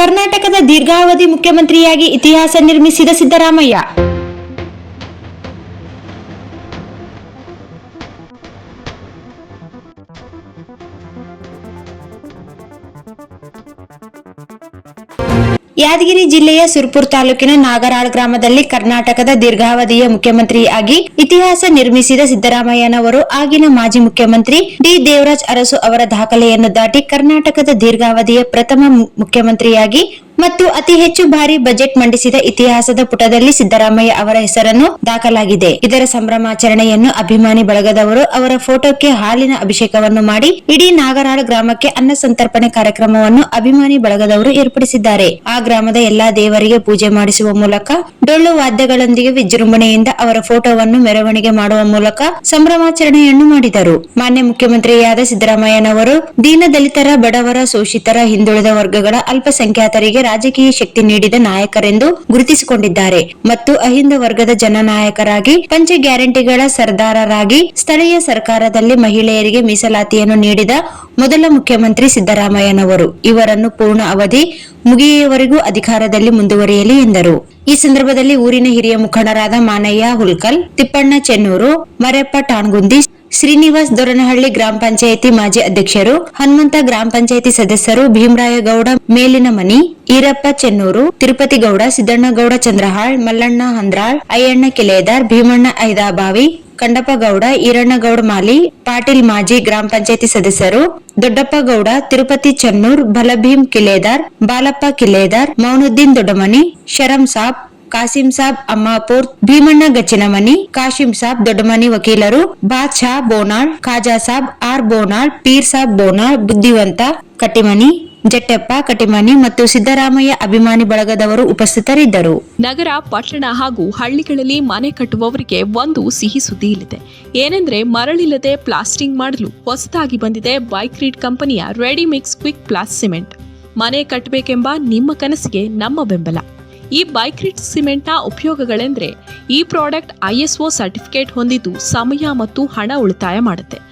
ಕರ್ನಾಟಕದ ದೀರ್ಘಾವಧಿ ಮುಖ್ಯಮಂತ್ರಿಯಾಗಿ ಇತಿಹಾಸ ನಿರ್ಮಿಸಿದ ಸಿದ್ದರಾಮಯ್ಯ. ಯಾದಗಿರಿ ಜಿಲ್ಲೆಯ ಸುರ್ಪುರ್ ತಾಲೂಕಿನ ನಾಗರಾಳ್ ಗ್ರಾಮದಲ್ಲಿ ಕರ್ನಾಟಕದ ದೀರ್ಘಾವಧಿಯ ಮುಖ್ಯಮಂತ್ರಿಯಾಗಿ ಇತಿಹಾಸ ನಿರ್ಮಿಸಿದ ಸಿದ್ದರಾಮಯ್ಯನವರು, ಆಗಿನ ಮಾಜಿ ಮುಖ್ಯಮಂತ್ರಿ ಡಿ ದೇವರಾಜ್ ಅರಸು ಅವರ ದಾಖಲೆಯನ್ನು ದಾಟಿ ಕರ್ನಾಟಕದ ದೀರ್ಘಾವಧಿಯ ಪ್ರಥಮ ಮುಖ್ಯಮಂತ್ರಿಯಾಗಿ ಮತ್ತು ಅತಿ ಹೆಚ್ಚು ಬಾರಿ ಬಜೆಟ್ ಮಂಡಿಸಿದ ಇತಿಹಾಸದ ಪುಟದಲ್ಲಿ ಸಿದ್ದರಾಮಯ್ಯ ಅವರ ಹೆಸರನ್ನು ದಾಖಲಾಗಿದೆ. ಇದರ ಸಂಭ್ರಮಾಚರಣೆಯನ್ನು ಅಭಿಮಾನಿ ಬಳಗದವರು ಅವರ ಫೋಟೋಕ್ಕೆ ಹಾಲಿನ ಅಭಿಷೇಕವನ್ನು ಮಾಡಿ, ಇಡೀ ನಾಗರಾಳ ಗ್ರಾಮಕ್ಕೆ ಅನ್ನ ಸಂತರ್ಪಣೆ ಕಾರ್ಯಕ್ರಮವನ್ನು ಅಭಿಮಾನಿ ಬಳಗದವರು ಏರ್ಪಡಿಸಿದ್ದಾರೆ. ಆ ಗ್ರಾಮದ ಎಲ್ಲಾ ದೇವರಿಗೆ ಪೂಜೆ ಮಾಡಿಸುವ ಮೂಲಕ, ಡೊಳ್ಳು ವಾದ್ಯಗಳೊಂದಿಗೆ ವಿಜೃಂಭಣೆಯಿಂದ ಅವರ ಫೋಟೋವನ್ನು ಮೆರವಣಿಗೆ ಮಾಡುವ ಮೂಲಕ ಸಂಭ್ರಮಾಚರಣೆಯನ್ನು ಮಾಡಿದರು. ಮಾನ್ಯ ಮುಖ್ಯಮಂತ್ರಿಯಾದ ಸಿದ್ದರಾಮಯ್ಯನವರು ದೀನ ದಲಿತರ ಬಡವರ, ಶೋಷಿತರ, ಹಿಂದುಳಿದ ವರ್ಗಗಳ ಅಲ್ಪಸಂಖ್ಯಾತರಿಗೆ ರಾಜಕೀಯ ಶಕ್ತಿ ನೀಡಿದ ನಾಯಕರೆಂದು ಗುರುತಿಸಿಕೊಂಡಿದ್ದಾರೆ ಮತ್ತು ಅಹಿಂದ ವರ್ಗದ ಜನನಾಯಕರಾಗಿ ಪಂಚ ಗ್ಯಾರಂಟಿಗಳ ಸರ್ದಾರರಾಗಿ ಸ್ಥಳೀಯ ಸರ್ಕಾರದಲ್ಲಿ ಮಹಿಳೆಯರಿಗೆ ಮೀಸಲಾತಿಯನ್ನು ನೀಡಿದ ಮೊದಲ ಮುಖ್ಯಮಂತ್ರಿ ಸಿದ್ದರಾಮಯ್ಯನವರು. ಇವರನ್ನು ಪೂರ್ಣ ಅವಧಿ ಮುಗಿಯುವವರೆಗೂ ಅಧಿಕಾರದಲ್ಲಿ ಮುಂದುವರಿಯಲಿ ಎಂದರು. ಈ ಸಂದರ್ಭದಲ್ಲಿ ಊರಿನ ಹಿರಿಯ ಮುಖಂಡರಾದ ಮಾನಯ್ಯ ಹುಲ್ಕಲ್, ತಿಪ್ಪಣ್ಣ ಚೆನ್ನೂರು, ಮರೆಪ್ಪ ಟಾಣ್ಗುಂದಿ ಶ್ರೀನಿವಾಸ್ ದೊರನಹಳ್ಳಿ ಗ್ರಾಮ ಪಂಚಾಯಿತಿ ಮಾಜಿ ಅಧ್ಯಕ್ಷರು, ಹನುಮಂತ ಗ್ರಾಮ ಪಂಚಾಯಿತಿ ಸದಸ್ಯರು ಭೀಮರಾಯಗೌಡ ಮೇಲಿನ ಮನಿ ಈರಪ್ಪ ಚೆನ್ನೂರು ತಿರುಪತಿ ಗೌಡ ಸಿದ್ದಣ್ಣಗೌಡ ಚಂದ್ರಹಾಳ್, ಮಲ್ಲಣ್ಣ ಹಂದ್ರಾಳ್, ಅಯ್ಯಣ್ಣ ಕಿಲೇದಾರ್, ಭೀಮಣ್ಣ ಐದಾಬಾವಿ ಕಂಡಪ್ಪ ಗೌಡ ಈರಣ್ಣಗೌಡ ಮಾಲಿ, ಪಾಟೀಲ್ ಮಾಜಿ ಗ್ರಾಮ ಪಂಚಾಯತಿ ಸದಸ್ಯರು, ದೊಡ್ಡಪ್ಪಗೌಡ, ತಿರುಪತಿ ಚನ್ನೂರ್ ಬಲಭೀಮ್ ಕಿಲೇದಾರ್, ಬಾಲಪ್ಪ ಕಿಲೇದಾರ್, ಮೌನುದ್ದೀನ್ ದೊಡ್ಡಮನಿ, ಶರಂ ಸಾಬ್, ಕಾಸಿಂ ಸಾಬ್ ಅಮ್ಮಾಪುರ್, ಭೀಮಣ್ಣ ಗಚ್ಚಿನಮನಿ, ಕಾಶಿಂ ಸಾಬ್ ದೊಡ್ಡಮನಿ ವಕೀಲರು, ಬಾದ್ಶಾ ಬೋನಾಳ್, ಖಾಜಾ ಸಾಬ್ ಆರ್ ಬೋನಾಳ್, ಪೀರ್ ಸಾಬ್ ಬೋನಾಳ್, ಬುದ್ಧಿವಂತ ಕಟ್ಟಿಮನಿ ಜಟ್ಟೆಪ್ಪ ಕಟಿಮನಿ ಮತ್ತು ಸಿದ್ದರಾಮಯ್ಯ ಅಭಿಮಾನಿ ಬಳಗದವರು ಉಪಸ್ಥಿತರಿದ್ದರು. ನಗರ, ಪಟ್ಟಣ ಹಾಗೂ ಹಳ್ಳಿಗಳಲ್ಲಿ ಮನೆ ಕಟ್ಟುವವರಿಗೆ ಒಂದು ಸಿಹಿ ಸುದ್ದಿ ಇಲ್ಲಿದೆ. ಏನೆಂದ್ರೆ ಮರಳಿಲ್ಲದೆ ಪ್ಲಾಸ್ಟಿಂಗ್ ಮಾಡಲು ಹೊಸದಾಗಿ ಬಂದಿದೆ ಬೈಕ್ ರೀಡ್ ಕಂಪನಿಯ ready mix quick plas cement. ಮನೆ ಕಟ್ಟಬೇಕೆಂಬ ನಿಮ್ಮ ಕನಸಿಗೆ ನಮ್ಮ ಬೆಂಬಲ. ಈ ಬೈಕ್ ರೀಡ್ ಸಿಮೆಂಟ್ನ ಉಪಯೋಗಗಳೆಂದರೆ ಈ ಪ್ರಾಡಕ್ಟ್ ಐಎಸ್ಒ ಸರ್ಟಿಫಿಕೇಟ್ ಹೊಂದಿದ್ದು ಸಮಯ ಮತ್ತು ಹಣ ಉಳಿತಾಯ ಮಾಡುತ್ತೆ.